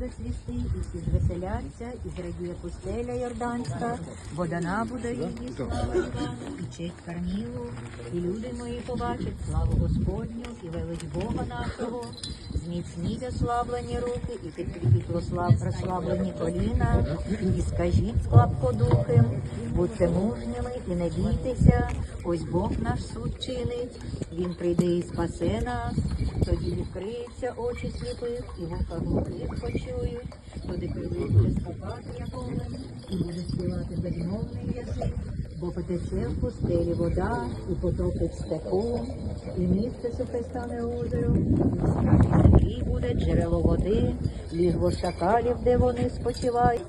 буде цвісти, і всі звеселяться, і зрадіє пустеля Йорданська, бо дана буде її слава Івану, і честь Кармілу, і люди мої побачать славу Господню, і велич Бога нашого, зміцніть ослаблені руки, і підкріпіть розслаблені коліна, і скажіть слабкодухим, будьте мужніми і не бійтеся, ось Бог наш суд чинить, Він прийде і спасе нас, тоді відкриються очі сліпих, і вуха глухих почують, крилик буде скакати, як овен, і буде співати безмовний язик, бо потече в пустелі вода, і потопить степу, і місце сухе стане озером, і землі буде джерело води, лігво шакалів, де вони спочивають.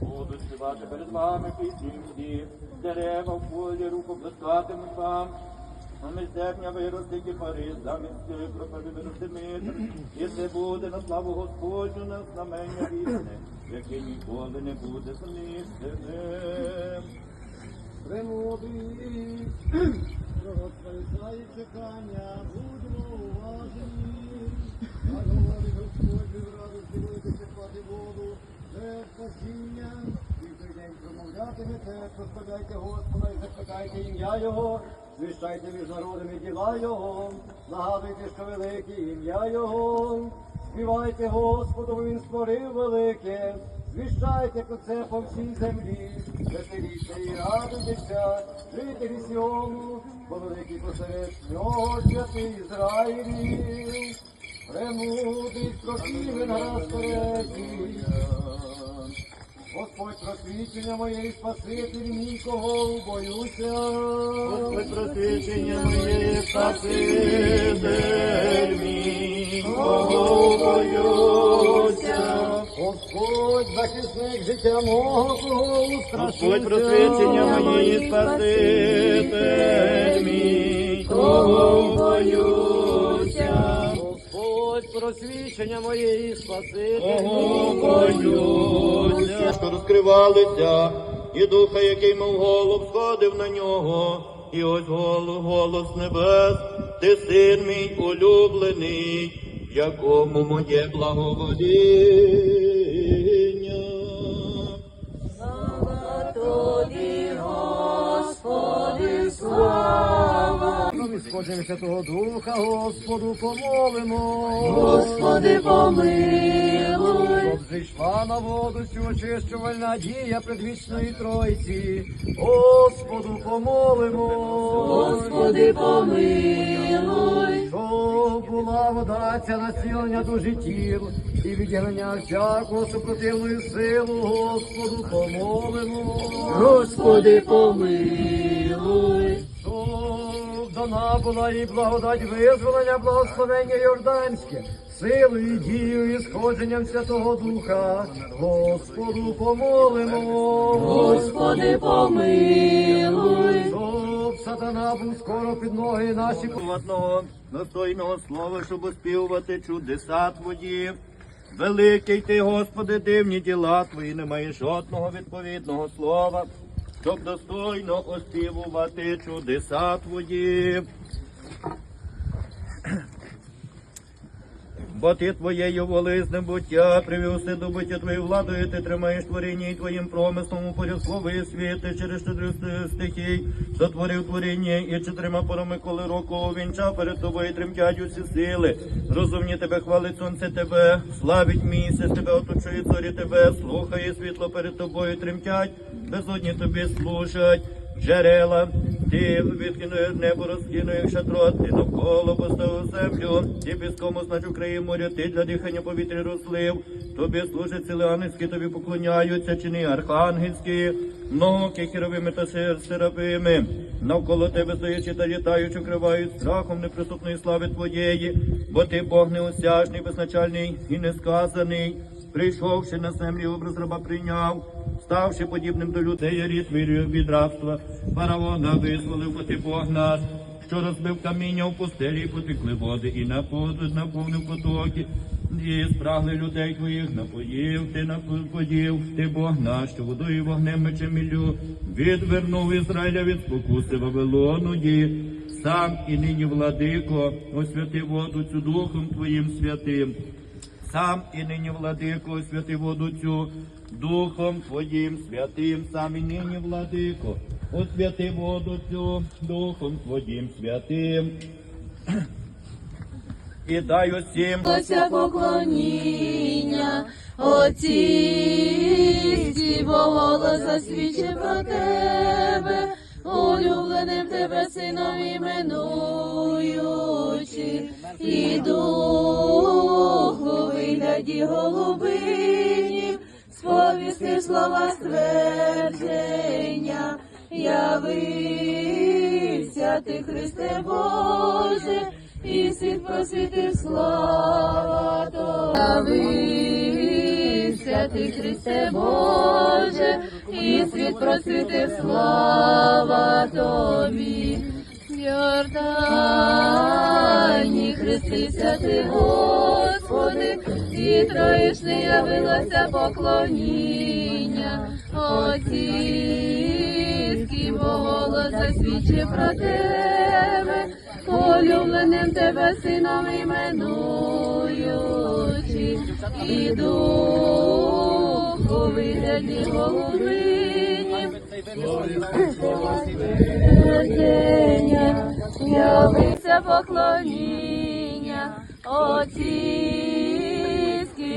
буду співати перед вами пісні дерева в полі руку плескатимуть вам. А міждерня виросте кипари, замість пропади виросте мир, і це буде на славу Господню, на знамення вічне, яке ніколи не буде знищене. Премудрі, розповідає чекання, будьмо уважні. А говорить Господь, від радості будете черпати воду, де спасіння. І той день промовлятимете, прославляйте Господа і закликайте ім'я Його, звіщайте між народами діла Його, нагадуйте, що велике ім'я Його. Співайте Господу, бо Він створив велике. Звіщайте про це по всій землі, веселіться і радуйтеся, жителі Сіону, бо великий посеред нього святий Ізраїлі. Премудрий прокине на розпорядження. Господь просвічення моє і спаситель мій, кого боюся. Господь просвічення моє, спаситель мій, кого боюся. Господь захисник життя мого, кого устрашуся. Господь просвічення моє, спаситель просвічення моєї спасителя. Що розкривалися, і духа, який мов голуб, сходив на нього, і ось голос, голос небес, ти син мій улюблений, якому моє благовоління. Ми Святого Духа, Господу помолимо. Господи, помилуй! Щоб зійшла на воду цю очищувальна дія предвічної Тройці. Господу помолимо. Господи, помилуй! Щоб була вода ця на зцілення душі тіл і відігнання всякого супротивної силу, Господу помолимо. Господи, помилуй! Дана була і благодать визволення, благословення Йорданське, силою, дією і сходженням Святого Духа, Господу помолимо. Господи, помилуй! Щоб сатана був скоро під ноги наші. Одного достойного слова, щоб оспівувати чудеса твої. Великий ти, Господи, дивні діла твої, немає жодного відповідного слова, щоб достойно оспівувати чудеса твої. Бо ти твоєю волизним буття привів все до буття твоєю владою, ти тримаєш творіння і твоїм промислом упорядковує світ, ти через чотирьох стихій сотворив творіння і чотирма порами, коли року увінчав перед тобою тремтять усі сили. Розумні тебе хвалить сонце тебе, славить місяць, тебе оточує зорі тебе, слухає світло перед тобою, тремтять, безодні тобі служать. Джерела, ти відкинує небо, розкинує шатро, ти навколо поставив землю, ти піском означу краї моря, ти для дихання повітря розлив, тобі служать сили ангельські, тобі поклоняються, чини архангельські, ноги хіровими та сер- серафими, навколо тебе стоячи та літаючи, кривають страхом неприступної слави твоєї, бо ти Бог неосяжний, безначальний і несказаний, прийшовши на землі, образ раба прийняв, ставши подібним до людей, рід вирію від рабства, фараона визволив, бо Бог наш, що розбив каміння в пустелі, потекли води, і наповнив потоки, і спрагли людей твоїх, напоїв, ти напоїв, ти Бог наш, що водою вогнем мечем мілю, відвернув Ізраїля від спокуси Вавилону, і сам і нині владико, освяти воду цю духом твоїм святим. Сам і нині владико, святи воду цю, Духом Твоїм святим, сам і нині владико, освяти воду цю, Духом Твоїм святим. І дай усім Ося поклоніння, Отці, бо голос засвідчив про тебе, улюбленим тебе сином іменуючи, і духу голубині, сповісти слова ствердження, явився ти, Христе Боже, і світ просвітив слава Тобі. Явився ти, Христе Боже, і світ просвітив слава Тобі. Йордані хрестився ти, Господи, і троєшне явилося поклоніння. Отцівський бо голос засвідчив про тебе, улюбленим тебе сином іменуючи, і духу вигляді голубині, явиться поклоніння, Отцівський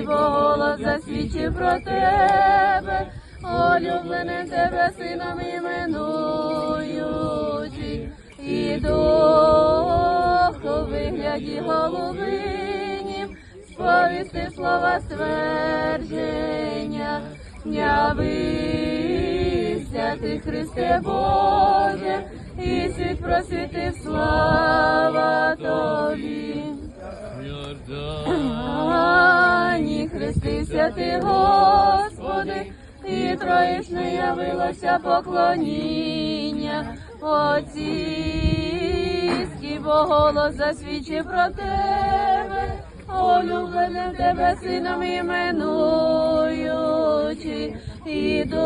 голос засвідчив про тебе, улюбленим тебе сином іменуючи, і духу вигляді голубині, сповісти слова ствердження, явився ти, Христе Боже, і світ просвітив слава Тобі. Ані хрестився ти, Господи, і троїшне явилося поклоніння, Отцівський, бо голос засвідчив про тебе, улюбленим тебе сином іменуючи, і духу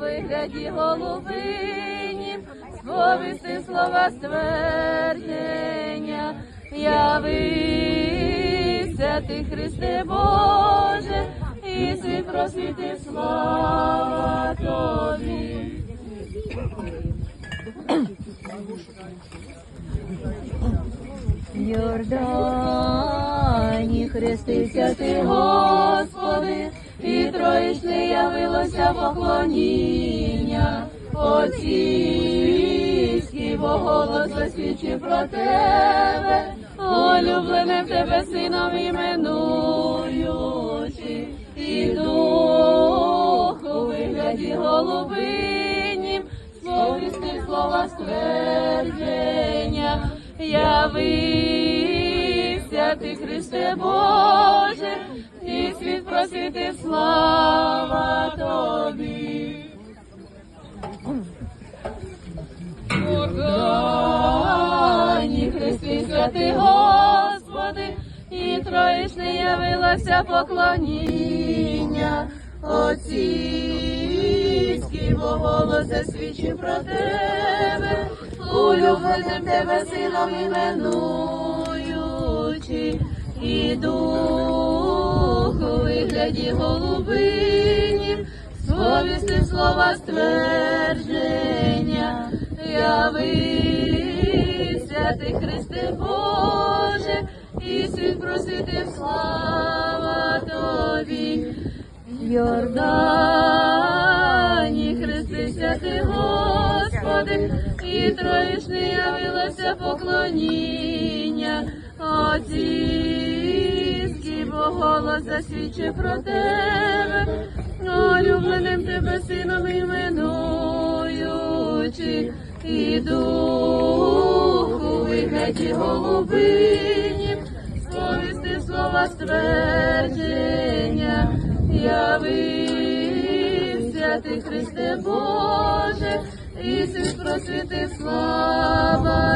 вигляді голубині, сповісти слова ствердження, явився ти, Христе Боже, і світ просвітив слава Тобі. Йордані хрестився ти, Господи, і троїшне явилося поклоніння, Отцівський, бо голос засвідчив про тебе, улюбленим тебе сином іменуючи, і духу вигляді голубині, сповісти слова ствердження, явився ти, Христе Боже, і світ просвітив слава Тобі. Органі Христи святий Господи, і троїшне явилося поклоніння, Отцівський, бо голос засвідчив про тебе, улюбленим тебе сином іменуючи, і духу вигляді голубині, сповісти слова ствердження, явився ти, Христе Боже, і світ просвітив слава Тобі. Йордані хрестися ти, Господи, і троїшне явилося поклоніння, Отцівський, бо голос засвідчив про тебе, улюбленим тебе сином іменуючи, і духу голубині, сповісти слова ствердження, явився ти, Христе Боже, і світ просвітив слава.